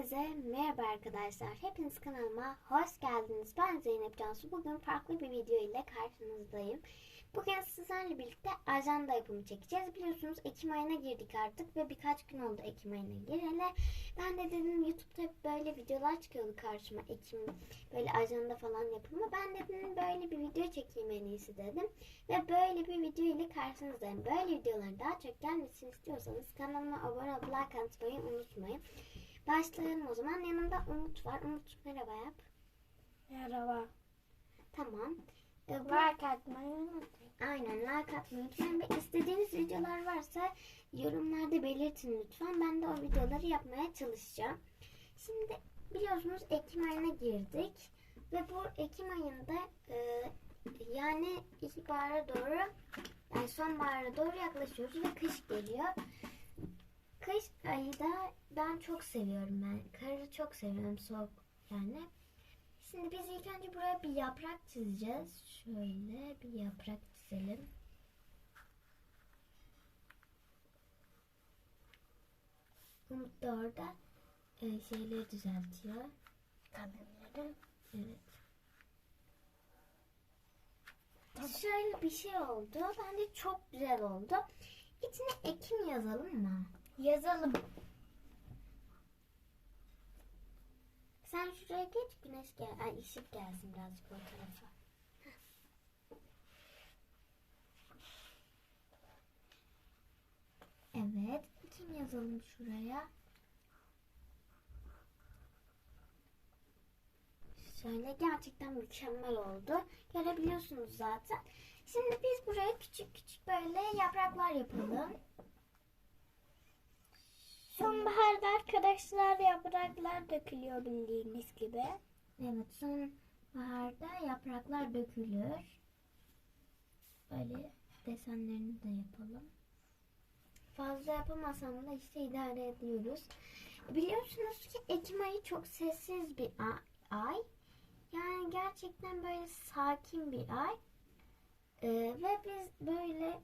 Hepinize merhaba arkadaşlar. Hepiniz kanalıma hoş geldiniz. Ben Zeynep Cansu. Bugün farklı bir video ile karşınızdayım. Bugün sizlerle birlikte ajanda yapımı çekeceğiz. Biliyorsunuz Ekim ayına girdik artık ve birkaç gün oldu Ekim ayına gireli. Ben de dedim YouTube'da hep böyle videolar çıkıyordu karşıma Ekim böyle ajanda falan yapımı. Ben de dedim böyle bir video çekeyim en iyisi dedim. Ve böyle bir video ile karşınızdayım. Böyle videoların daha çok gelmesini istiyorsanız kanalıma abone olup like atmayı unutmayın. Başlayalım o zaman. Yanımda Umut var. Umut merhaba yap. Merhaba. Tamam. Ee, bu- Like atmayı unutmayın. Aynen like atmayı unutmayın ve istediğiniz videolar varsa yorumlarda belirtin lütfen. Ben de o videoları yapmaya çalışacağım. Şimdi biliyorsunuz Ekim ayına girdik ve bu Ekim ayında e, yani ilkbahara doğru yani sonbahara doğru yaklaşıyoruz ve kış geliyor. Kış ayı da ben çok seviyorum ben. Karı çok seviyorum soğuk yani. Şimdi biz ilk önce buraya bir yaprak çizeceğiz. Şöyle bir yaprak çizelim. Umut da orada e, şeyleri düzeltiyor. Kalemleri. Evet. Şöyle bir şey oldu. Bence çok güzel oldu. İçine Ekim yazalım mı? Yazalım. Sen şuraya geç güneş gel, ay ışık gelsin birazcık o tarafa. Evet, kim yazalım şuraya? Şöyle gerçekten mükemmel oldu. Görebiliyorsunuz zaten. Şimdi biz buraya küçük küçük böyle yapraklar yapalım. Sonbaharda arkadaşlar yapraklar dökülüyor bildiğiniz gibi. Evet, sonbaharda yapraklar dökülür. Böyle desenlerini de yapalım. Fazla yapamasam da işte idare ediyoruz. Biliyorsunuz ki Ekim ayı çok sessiz bir ay. Yani gerçekten böyle sakin bir ay. Ee, ve biz böyle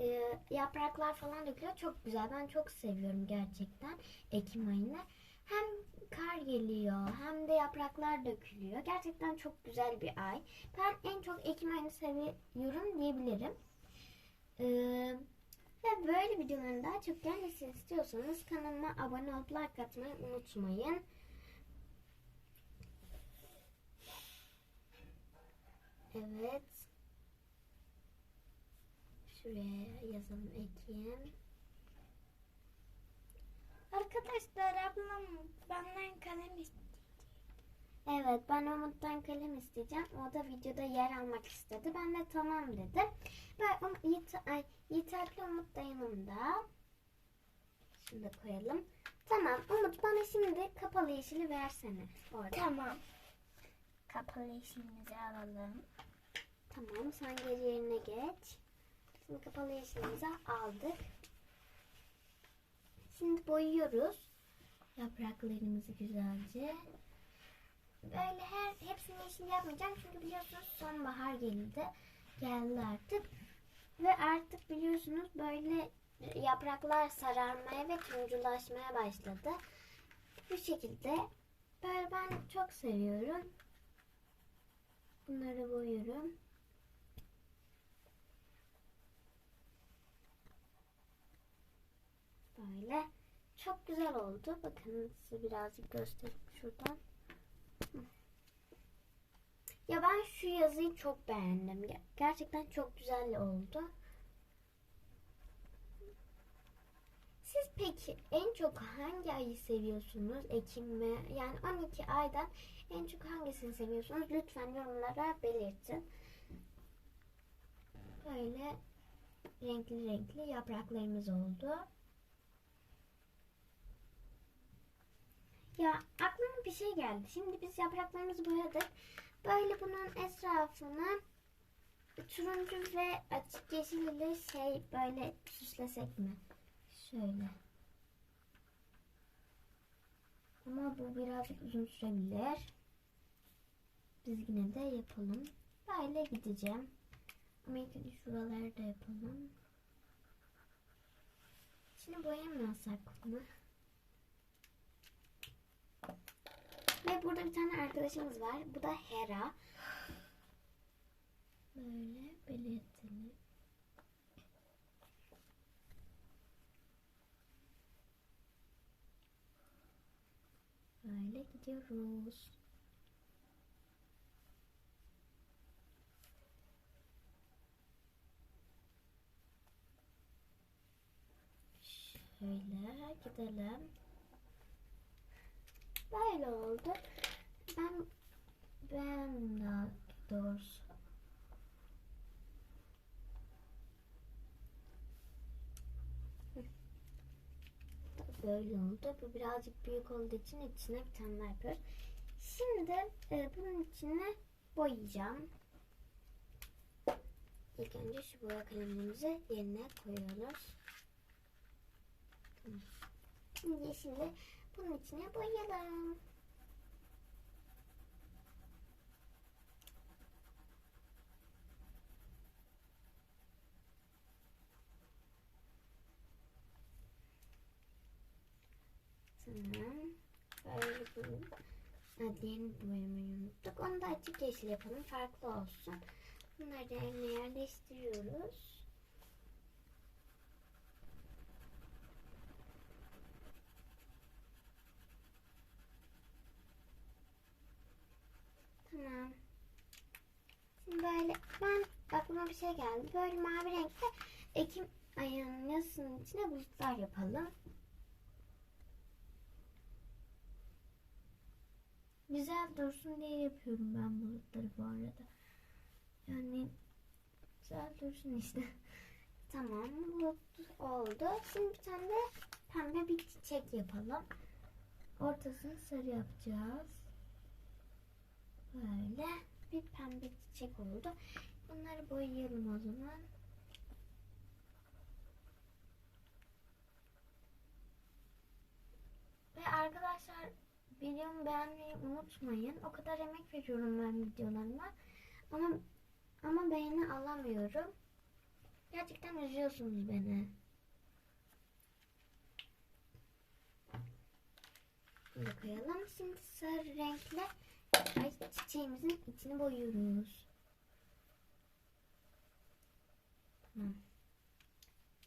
e, yapraklar falan dökülüyor. Çok güzel. Ben çok seviyorum gerçekten Ekim ayını. Hem kar geliyor hem de yapraklar dökülüyor. Gerçekten çok güzel bir ay. Ben en çok Ekim ayını seviyorum diyebilirim. Ee, ve böyle videoların daha çok gelmesini istiyorsanız kanalıma abone olup like atmayı unutmayın. Evet. Şuraya yazalım Ekim. Arkadaşlar ablam benden kalem istedi. Evet ben Umut'tan kalem isteyeceğim. O da videoda yer almak istedi. Ben de tamam dedim. Ben um, Yiğit, ay, Yiğiter'le Umut da yanımda. Şunu da koyalım. Tamam Umut bana şimdi kapalı yeşili versene. Orada. Tamam. Kapalı işimizi alalım. Tamam sen geri yerine geç. Şimdi kapalı yeşilimizi aldık. Şimdi boyuyoruz yapraklarımızı güzelce. Böyle her hepsini yeşil yapmayacağım çünkü biliyorsunuz sonbahar geldi. Geldi artık. Ve artık biliyorsunuz böyle yapraklar sararmaya ve turunculaşmaya başladı. Bu şekilde böyle ben çok seviyorum. Bunları boyuyorum. Böyle. Çok güzel oldu. Bakın size birazcık göstereyim şuradan. Ya ben şu yazıyı çok beğendim. Ger- Gerçekten çok güzel oldu. Siz peki en çok hangi ayı seviyorsunuz? Ekim mi? Yani 12 aydan en çok hangisini seviyorsunuz? Lütfen yorumlara belirtin. Böyle renkli renkli yapraklarımız oldu. Ya aklıma bir şey geldi. Şimdi biz yapraklarımızı boyadık. Böyle bunun etrafını turuncu ve açık yeşil ile şey böyle süslesek mi? Şöyle. Ama bu birazcık uzun sürebilir. Biz yine de yapalım. Böyle gideceğim. Ama ilk önce şuraları da yapalım. Şimdi boyamasak mı? Ve burada bir tane arkadaşımız var. Bu da Hera. Böyle belirtelim. Böyle gidiyoruz. Şöyle gidelim. Böyle oldu. Ben ben de doğrusu böyle oldu. Bu birazcık büyük olduğu için içine bir tane daha yapıyoruz. Şimdi e, bunun içine boyayacağım. İlk önce şu boya kalemimizi yerine koyuyoruz. Şimdi bunun içine boyayalım. Tamam. Böyle bu. Diğerini boyamayı unuttuk. Onu da açık yeşil yapalım. Farklı olsun. Bunları yerine yerleştiriyoruz. Tamam. Şimdi böyle ben aklıma bir şey geldi. Böyle mavi renkte Ekim ayının yazısının içine bulutlar yapalım. Güzel dursun diye yapıyorum ben bulutları bu arada. Yani güzel dursun işte. tamam bulut oldu. Şimdi bir tane de pembe bir çiçek yapalım. Ortasını sarı yapacağız. Böyle bir pembe çiçek oldu. Bunları boyayalım o zaman. Ve arkadaşlar videomu beğenmeyi unutmayın. O kadar emek veriyorum ben videolarıma. Ama ama beğeni alamıyorum. Gerçekten üzüyorsunuz beni. Bunu koyalım. Şimdi sarı renkle ay, çiçeğimizin içini boyuyoruz.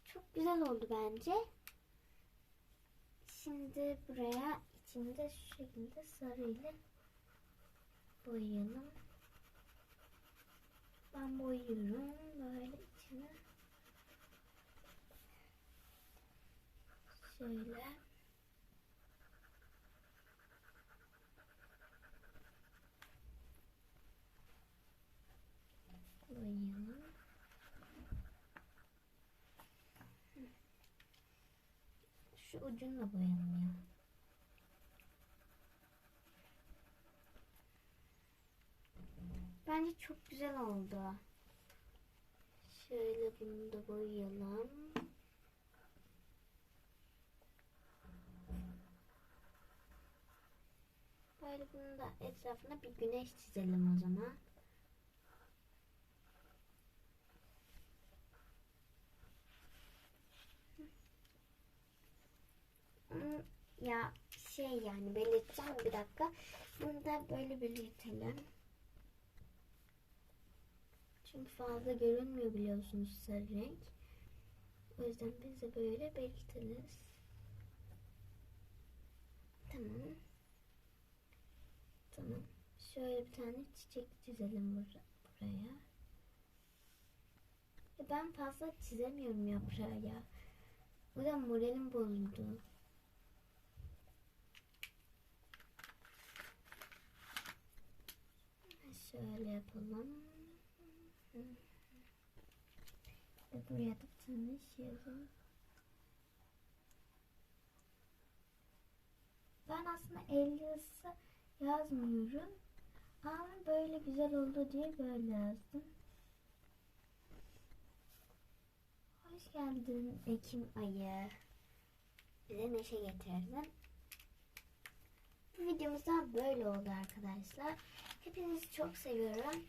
Çok güzel oldu bence. Şimdi buraya içinde şu şekilde sarı ile boyayalım. Ben boyuyorum böyle içine. Şöyle. Boyayalım. Da boyayalım ya. Bence çok güzel oldu. Şöyle bunu da boyayalım. Böyle bunu da etrafına bir güneş çizelim o zaman. Ya şey yani belirteceğim bir dakika. Bunu da böyle belirtelim. Çünkü fazla görünmüyor biliyorsunuz sarı renk. O yüzden biz de böyle belirtiriz. Tamam. Tamam. Şöyle bir tane çiçek çizelim bur- buraya. Ya Ben fazla çizemiyorum yaprağı ya. O yüzden moralim bozuldu. Şöyle yapalım. Ve buraya da bir şey. Ben aslında el yazısı yazmıyorum. Ama böyle güzel oldu diye böyle yazdım. Hoş geldin Ekim ayı. Bize neşe getirdin. Bu videomuz da böyle oldu arkadaşlar. Hepinizi çok seviyorum.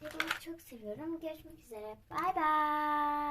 Hepinizi çok seviyorum. Görüşmek üzere. Bay bay.